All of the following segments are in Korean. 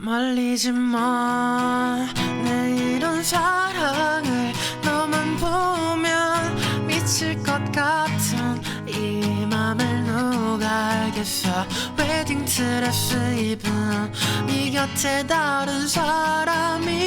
말리지 마. 내 이런 사랑을 너만 보면 미칠 것 같은 이 맘을 누가 알겠어. 웨딩 드레스 입은 네 곁에 다른 사람이.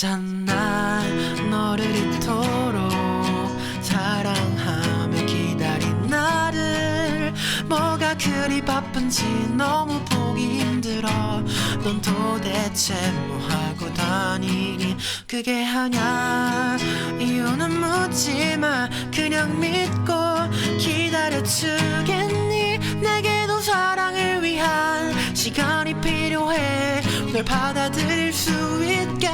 알잖아. 너를 이토록 사랑하며 기다린 나를. 뭐가 그리 바쁜지 너무 보기 힘들어. 넌 도대체 뭐하고 다니니? 그게 하냐 이유는 묻지마. 그냥 믿고 기다려주 필요해. 널 받아들일 수 있게.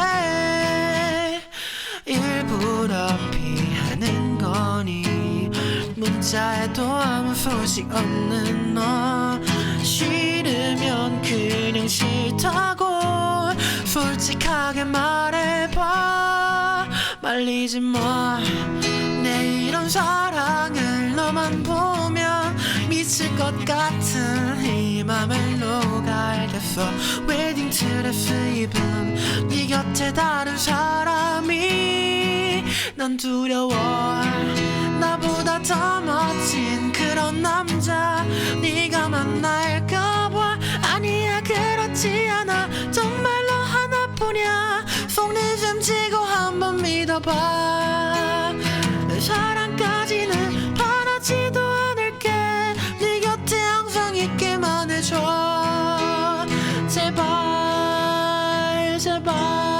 일부러 피하는 거니. 문자에도 아무 소식 없는 너. 싫으면 그냥 싫다고. 솔직하게 말해봐. 말리지 마내 이런 사랑을 너만 보면 미칠 것 같은 이 맘을 누 가 알겠어. 웨딩 드레스 입은 네 곁에 다른 사람이 난 두려워 나보다 더 멋진 그런 남자 네가 만날까봐. 아니야 그렇지 않아. 정말로 하나뿐이야. 속내 좀 치고 한번 믿어봐 sa.